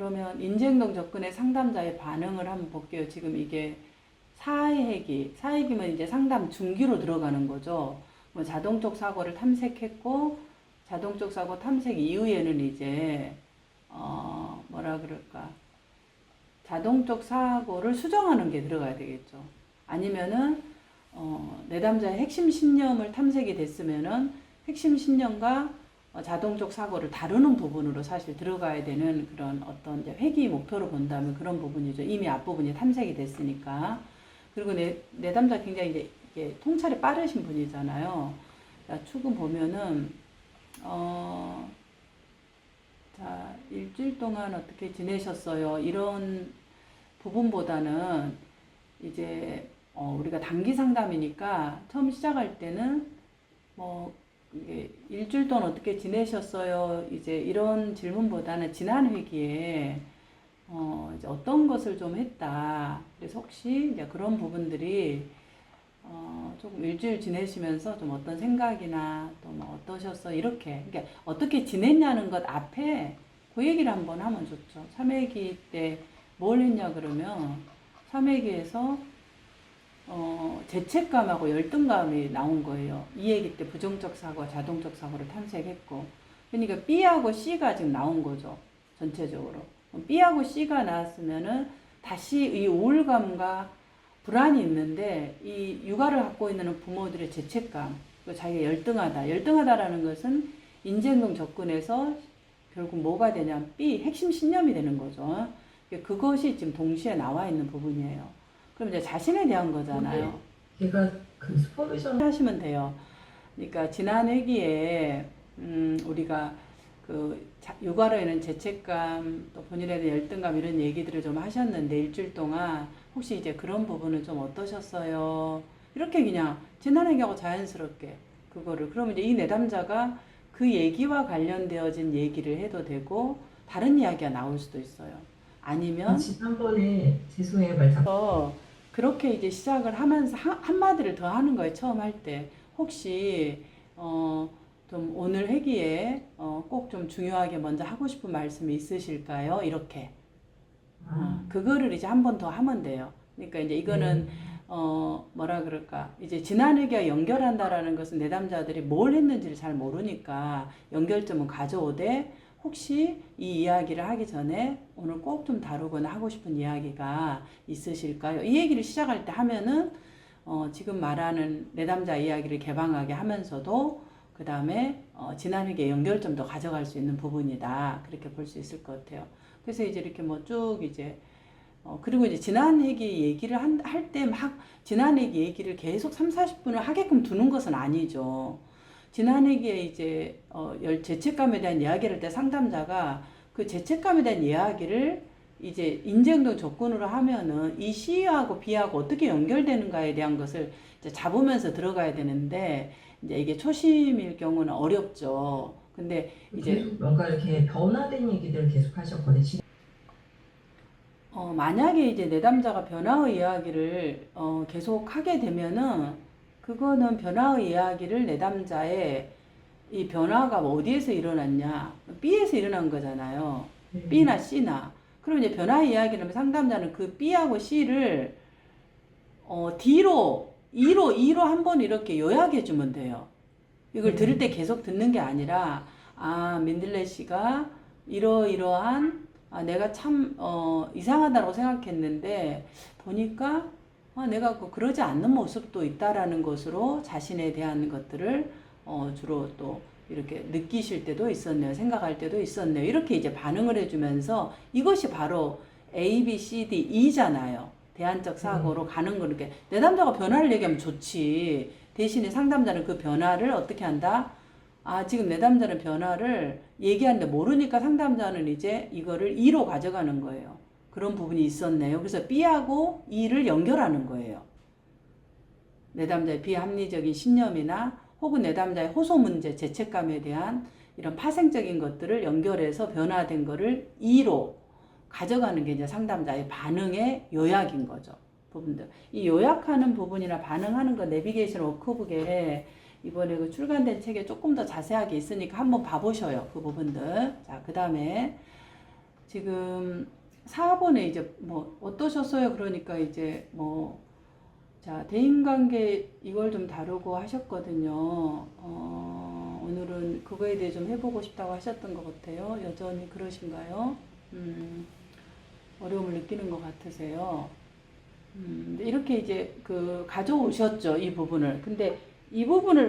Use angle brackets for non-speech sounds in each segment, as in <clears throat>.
그러면 인지행동 접근의 상담자의 반응을 한번 볼게요. 지금 이게 사회기, 사회기면 이제 상담 중기로 들어가는 거죠. 뭐 자동적 사고를 탐색했고, 자동적 사고 탐색 이후에는 이제, 어, 뭐라 그럴까. 자동적 사고를 수정하는 게 들어가야 되겠죠. 아니면은, 어, 내담자의 핵심 신념을 탐색이 됐으면은 핵심 신념과 어, 자동적 사고를 다루는 부분으로 사실 들어가야 되는 그런 어떤 회귀 목표로 본다면 그런 부분이죠. 이미 앞부분이 탐색이 됐으니까. 그리고 내, 내담자 굉장히 이제 통찰이 빠르신 분이잖아요. 자, 축은 보면은, 어, 자, 일주일 동안 어떻게 지내셨어요? 이런 부분보다는 이제, 어, 우리가 단기 상담이니까 처음 시작할 때는 뭐, 일주일 동안 어떻게 지내셨어요? 이제 이런 질문보다는 지난 회기에 어, 이제 어떤 것을 좀 했다. 그래서 혹시 이제 그런 부분들이 어, 조금 일주일 지내시면서 좀 어떤 생각이나 또 뭐 어떠셨어? 이렇게. 그러니까 어떻게 지냈냐는 것 앞에 그 얘기를 한번 하면 좋죠. 3회기 때 뭘 했냐 그러면 3회기에서 어, 죄책감하고 열등감이 나온 거예요. 이 얘기 때 부정적 사고와 자동적 사고를 탐색했고. 그러니까 B하고 C가 지금 나온 거죠. 전체적으로. B하고 C가 나왔으면은 다시 이 우울감과 불안이 있는데 이 육아를 갖고 있는 부모들의 죄책감, 또 자기가 열등하다. 열등하다라는 것은 인지행동 접근에서 결국 뭐가 되냐 B 핵심 신념이 되는 거죠. 그것이 지금 동시에 나와 있는 부분이에요. 그럼 이제 자신에 대한 거잖아요. 걔가 그 슈퍼비전 하시면 돼요. 그러니까 지난 회기에 음, 우리가 그 자- 육아로 인한 죄책감 또 본인에 대한 열등감 이런 얘기들을 좀 하셨는데 일주일 동안 혹시 이제 그런 부분은 좀 어떠셨어요? 이렇게 그냥 지난 회기하고 자연스럽게 그거를 그러면 이제 이 내담자가 그 얘기와 관련되어진 얘기를 해도 되고 다른 이야기가 나올 수도 있어요. 아니면 지난번에 죄송해요 말 잡. 그렇게 이제 시작을 하면서 한, 한마디를 더 하는 거예요. 처음 할 때. 혹시, 어, 좀 오늘 회기에, 어, 꼭 좀 중요하게 먼저 하고 싶은 말씀이 있으실까요? 이렇게. 어, 아, 그거를 이제 한 번 더 하면 돼요. 그러니까 이제 이거는, 네. 어, 뭐라 그럴까. 이제 지난 회기와 연결한다라는 것은 내담자들이 뭘 했는지를 잘 모르니까 연결점은 가져오되 혹시 이 이야기를 하기 전에 오늘 꼭 좀 다루거나 하고 싶은 이야기가 있으실까요? 이 얘기를 시작할 때 하면은 어, 지금 말하는 내담자 이야기를 개방하게 하면서도 그 다음에 어, 지난 회기의 연결점도 가져갈 수 있는 부분이다. 그렇게 볼 수 있을 것 같아요. 그래서 이제 이렇게 뭐 쭉 이제 어, 그리고 이제 지난 회기 얘기를 할 때 막 지난 회기 얘기를 계속 3, 40분을 하게끔 두는 것은 아니죠. 지난 회기에 이제 어, 열 죄책감에 대한 이야기를 할 때 상담자가 그 죄책감에 대한 이야기를 이제 인지행동 접근으로 하면은 이 C하고 B하고 어떻게 연결되는가에 대한 것을 이제 잡으면서 들어가야 되는데 이제 이게 초심일 경우는 어렵죠. 근데 이제 뭔가 이렇게 변화된 얘기들을 계속 하셨거든요. 지- 어, 만약에 이제 내담자가 변화의 이야기를 어, 계속 하게 되면은 그거는 변화의 이야기를 내담자의 이 변화가 어디에서 일어났냐? B에서 일어난 거잖아요. 네. B나 C나. 그럼 이제 변화의 이야기라면 상담자는 그 B하고 C를 어, D로, E로, E로 한 번 이렇게 요약해 주면 돼요. 이걸 네. 들을 때 계속 듣는 게 아니라, 아, 민들레 씨가 이러이러한, 아, 내가 참, 어, 이상하다고 생각했는데, 보니까, 아, 내가 그 그러지 않는 모습도 있다라는 것으로 자신에 대한 것들을, 어, 주로 또 이렇게 느끼실 때도 있었네요. 생각할 때도 있었네요. 이렇게 이제 반응을 해주면서 이것이 바로 A, B, C, D, E잖아요. 대안적 사고로 가는 거 이렇게 내담자가 변화를 얘기하면 좋지. 대신에 상담자는 그 변화를 어떻게 한다? 아, 지금 내담자는 변화를 얘기하는데 모르니까 상담자는 이제 이거를 E로 가져가는 거예요. 그런 부분이 있었네요. 그래서 B하고 E를 연결하는 거예요. 내담자의 비합리적인 신념이나 혹은 내담자의 호소 문제, 죄책감에 대한 이런 파생적인 것들을 연결해서 변화된 거를 E로 가져가는 게 이제 상담자의 반응의 요약인 거죠. 부분들. 이 요약하는 부분이나 반응하는 거 내비게이션 워크북에 이번에 그 출간된 책에 조금 더 자세하게 있으니까 한번 봐보셔요. 그 부분들. 자, 그 다음에 지금 4번에 이제 뭐 어떠셨어요? 그러니까 이제 뭐 자, 대인관계 이걸 좀 다루고 하셨거든요. 어, 오늘은 그거에 대해 좀 해보고 싶다고 하셨던 것 같아요. 여전히 그러신가요? 음, 어려움을 느끼는 것 같으세요. 음, 이렇게 이제 그 가져오셨죠. 이 부분을. 근데 이 부분을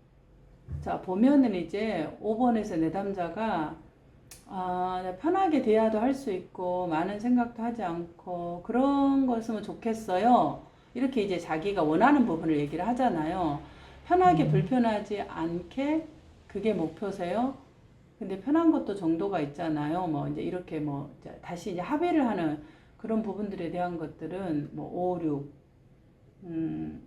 자, 보면은 이제 5번에서 내담자가 아, 나 편하게 대화도 할 수 있고 많은 생각도 하지 않고 그런 거였으면 좋겠어요. 이렇게 이제 자기가 원하는 부분을 얘기를 하잖아요. 편하게 음. 불편하지 않게 그게 목표세요. 근데 편한 것도 정도가 있잖아요. 뭐 이제 이렇게 뭐 다시 이제 합의를 하는 그런 부분들에 대한 것들은 뭐 5, 6 음,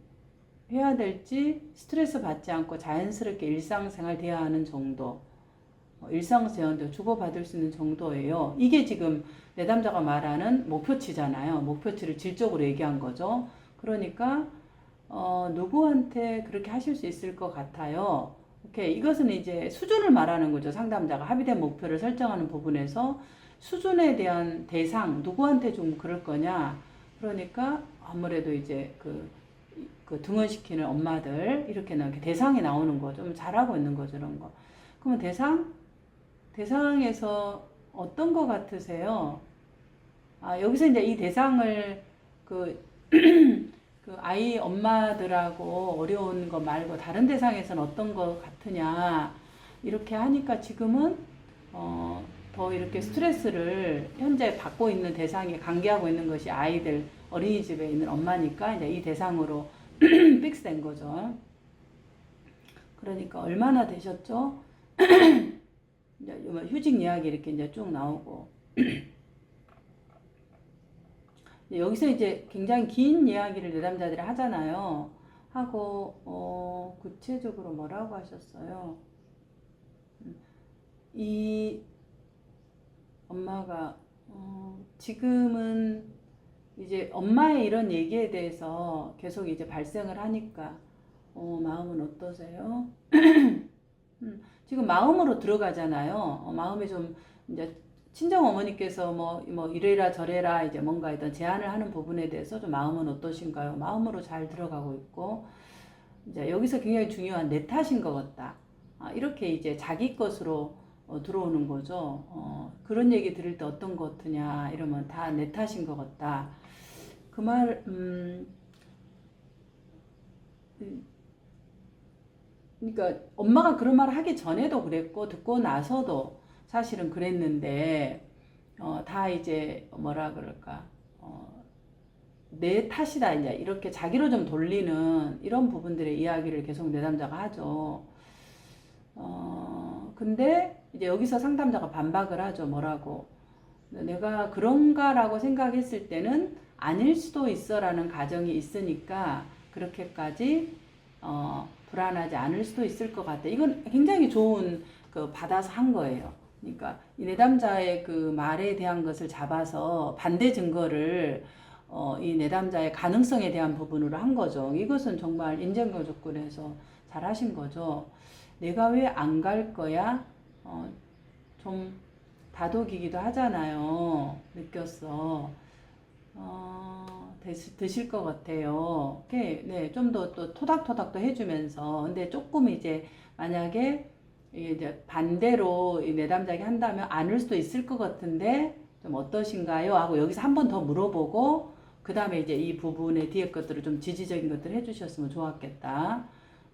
해야 될지 스트레스 받지 않고 자연스럽게 일상생활 대화하는 정도. 어, 일상생활도 주고받을 수 있는 정도예요. 이게 지금 내담자가 말하는 목표치잖아요. 목표치를 질적으로 얘기한 거죠. 그러니까 어, 누구한테 그렇게 하실 수 있을 것 같아요. 오케이. 이것은 이제 수준을 말하는 거죠. 상담자가 합의된 목표를 설정하는 부분에서 수준에 대한 대상, 누구한테 좀 그럴 거냐. 그러니까 아무래도 이제 그, 그 등원시키는 엄마들, 이렇게 나 대상이 나오는 거죠. 좀 잘하고 있는 거죠. 이런 거. 그러면 대상? 대상에서 어떤 거 같으세요? 아, 여기서 이제 이 대상을 그, <clears throat> 그 아이 엄마들하고 어려운 거 말고 다른 대상에서는 어떤 거 같으냐 이렇게 하니까 지금은 어, 더 이렇게 스트레스를 현재 받고 있는 대상에 관계하고 있는 것이 아이들 어린이집에 있는 엄마니까 이제 이 대상으로 <clears throat> 픽스된 거죠. 그러니까 얼마나 되셨죠? <clears throat> 이제 뭐 휴직 이야기 이렇게 이제 쭉 나오고 <clears throat> 여기서 이제 굉장히 긴 이야기를 내담자들이 하잖아요. 하고 어, 구체적으로 뭐라고 하셨어요? 음, 이 엄마가 어, 지금은 이제 엄마의 이런 얘기에 대해서 계속 이제 발생을 하니까 어, 마음은 어떠세요? <clears throat> 음, 지금 마음으로 들어가잖아요. 어, 마음에 좀 이제 친정 어머니께서 뭐, 뭐 이래라 저래라 이제 뭔가 이런 제안을 하는 부분에 대해서 좀 마음은 어떠신가요? 마음으로 잘 들어가고 있고 이제 여기서 굉장히 중요한 내 탓인 것 같다. 아, 이렇게 이제 자기 것으로 어, 들어오는 거죠. 어, 그런 얘기 들을 때 어떤 것 같으냐 이러면 다 내 탓인 것 같다. 그 말, 음, 그러니까 엄마가 그런 말을 하기 전에도 그랬고 듣고 나서도 사실은 그랬는데 어, 다 이제 뭐라 그럴까 어, 내 탓이다 이제 이렇게 자기로 좀 돌리는 이런 부분들의 이야기를 계속 내담자가 하죠. 어, 근데 이제 여기서 상담자가 반박을 하죠. 뭐라고 내가 그런가라고 생각했을 때는 아닐 수도 있어라는 가정이 있으니까 그렇게까지 어, 불안하지 않을 수도 있을 것 같아. 이건 굉장히 좋은 그 받아서 한 거예요. 그러니까 이 내담자의 그 말에 대한 것을 잡아서 반대 증거를 어, 이 내담자의 가능성에 대한 부분으로 한 거죠. 이것은 정말 인정거 조건에서 잘 하신 거죠. 내가 왜 안 갈 거야? 어, 좀 다독이기도 하잖아요. 느꼈어. 어, 드실 것 같아요. 네, 좀 더 또 토닥토닥도 해주면서. 근데 조금 이제 만약에 이제 반대로 이 내담자기 한다면 안을 수도 있을 것 같은데 좀 어떠신가요? 하고 여기서 한 번 더 물어보고 그 다음에 이제 이 부분의 뒤에 것들을 좀 지지적인 것들을 해주셨으면 좋았겠다.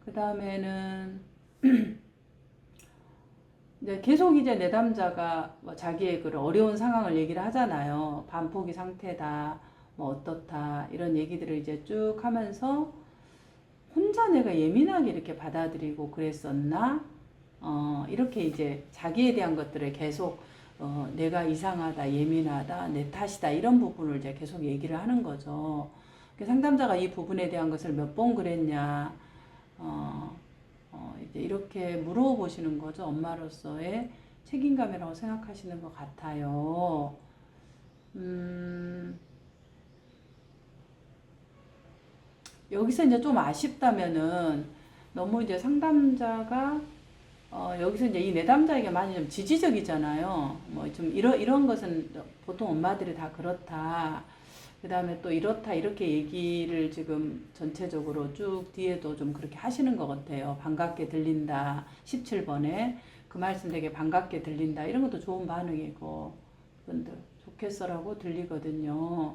그 다음에는 <clears throat> 이제 계속 이제 내담자가 뭐 자기의 그 어려운 상황을 얘기를 하잖아요. 반포기 상태다, 뭐 어떻다 이런 얘기들을 이제 쭉 하면서 혼자 내가 예민하게 이렇게 받아들이고 그랬었나? 어, 이렇게 이제 자기에 대한 것들을 계속 어, 내가 이상하다, 예민하다, 내 탓이다 이런 부분을 이제 계속 얘기를 하는 거죠. 상담자가 이 부분에 대한 것을 몇 번 그랬냐, 어, 어, 이제 이렇게 물어보시는 거죠. 엄마로서의 책임감이라고 생각하시는 것 같아요. 음, 여기서 이제 좀 아쉽다면은 너무 이제 상담자가 어, 여기서 이제 이 내담자에게 많이 좀 지지적이잖아요. 뭐 좀 이런 이런 것은 보통 엄마들이 다 그렇다. 그 다음에 또 이렇다 이렇게 얘기를 지금 전체적으로 쭉 뒤에도 좀 그렇게 하시는 것 같아요. 반갑게 들린다. 17번에 그 말씀 되게 반갑게 들린다. 이런 것도 좋은 반응이고 분들 좋겠어라고 들리거든요.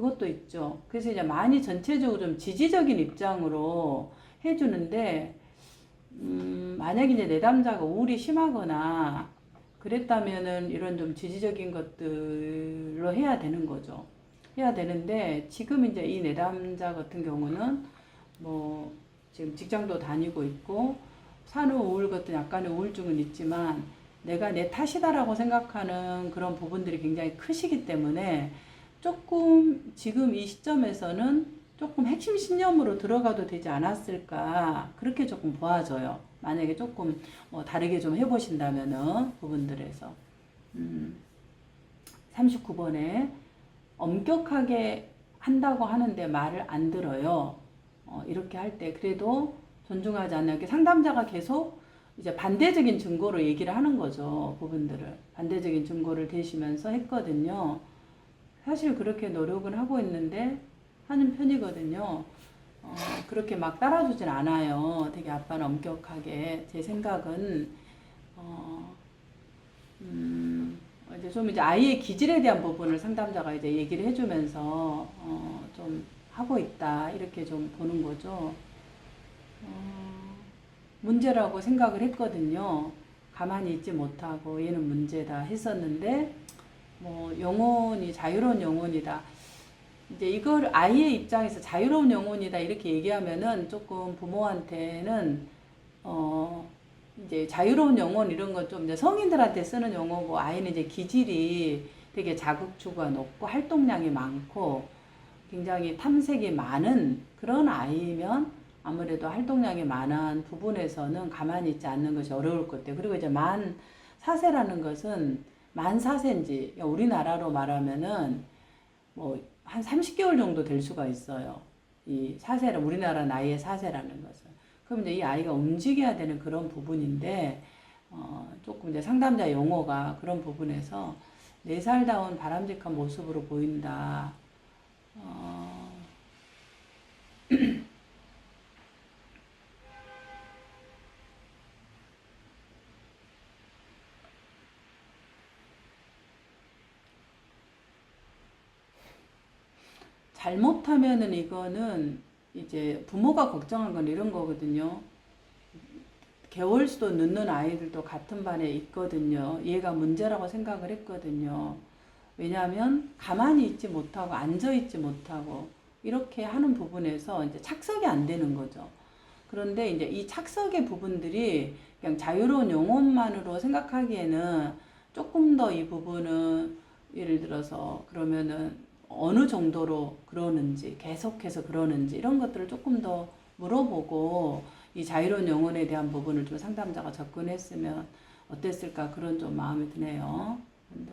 그것도 있죠. 그래서 이제 많이 전체적으로 좀 지지적인 입장으로 해주는데 음, 만약에 이제 내담자가 우울이 심하거나 그랬다면은 이런 좀 지지적인 것들로 해야 되는 거죠. 해야 되는데 지금 이제 이 내담자 같은 경우는 뭐 지금 직장도 다니고 있고 산후 우울 같은 약간의 우울증은 있지만 내가 내 탓이다라고 생각하는 그런 부분들이 굉장히 크시기 때문에 조금 지금 이 시점에서는 조금 핵심 신념으로 들어가도 되지 않았을까 그렇게 조금 보아져요. 만약에 조금 뭐 다르게 좀 해보신다면은 부분들에서 음, 39번에 엄격하게 한다고 하는데 말을 안 들어요. 어, 이렇게 할 때 그래도 존중하지 게 상담자가 계속 이제 반대적인 증거로 얘기를 하는 거죠. 부분들을 반대적인 증거를 대시면서 했거든요. 사실 그렇게 노력은 하고 있는데 하는 편이거든요. 어, 그렇게 막 따라주진 않아요. 되게 아빠는 엄격하게 제 생각은 어, 음, 이제 좀 이제 아이의 기질에 대한 부분을 상담자가 이제 얘기를 해주면서 어, 좀 하고 있다 이렇게 좀 보는 거죠. 어, 문제라고 생각을 했거든요. 가만히 있지 못하고 얘는 문제다 했었는데 뭐 영혼이 자유로운 영혼이다. 이제 이걸 아이의 입장에서 자유로운 영혼이다 이렇게 얘기하면은 조금 부모한테는 어 이제 자유로운 영혼 이런 건 좀 이제 성인들한테 쓰는 용어고 아이는 이제 기질이 되게 자극추가 높고 활동량이 많고 굉장히 탐색이 많은 그런 아이면 아무래도 활동량이 많은 부분에서는 가만히 있지 않는 것이 어려울 것 같아요. 그리고 이제 만 사세라는 것은 만 사세인지 그러니까 우리나라로 말하면은 뭐 한 30개월 정도 될 수가 있어요. 이 사세라 우리나라 나이의 사세라는 것은. 그럼 이제 이 아이가 움직여야 되는 그런 부분인데 어, 조금 이제 상담자 용어가 그런 부분에서 네 살다운 바람직한 모습으로 보인다. 어, 잘못하면은 이거는 이제 부모가 걱정한 건 이런 거거든요. 개월 수도 늦는 아이들도 같은 반에 있거든요. 얘가 문제라고 생각을 했거든요. 왜냐하면 가만히 있지 못하고 앉아 있지 못하고 이렇게 하는 부분에서 이제 착석이 안 되는 거죠. 그런데 이제 이 착석의 부분들이 그냥 자유로운 영혼만으로 생각하기에는 조금 더 이 부분은 예를 들어서 그러면은 어느 정도로 그러는지 계속해서 그러는지 이런 것들을 조금 더 물어보고 이 자유로운 영혼에 대한 부분을 좀 상담자가 접근했으면 어땠을까 그런 좀 마음이 드네요. 근데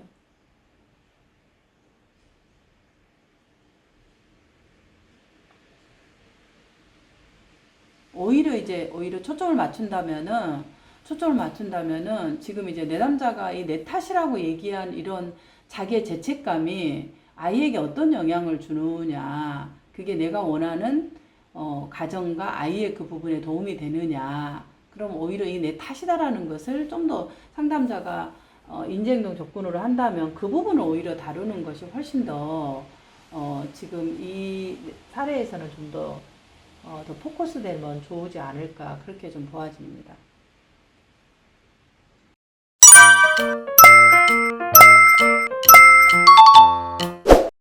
오히려 이제 오히려 초점을 맞춘다면은 초점을 맞춘다면은 지금 이제 내 남자가 이 내 탓이라고 얘기한 이런 자기의 죄책감이 아이에게 어떤 영향을 주느냐 그게 내가 원하는 어, 가정과 아이의 그 부분에 도움이 되느냐 그럼 오히려 이 내 탓이다라는 것을 좀 더 상담자가 어, 인재행동 접근으로 한다면 그 부분을 오히려 다루는 것이 훨씬 더 어, 지금 이 사례에서는 좀더 어, 더 포커스되면 좋지 않을까 그렇게 좀 보아집니다.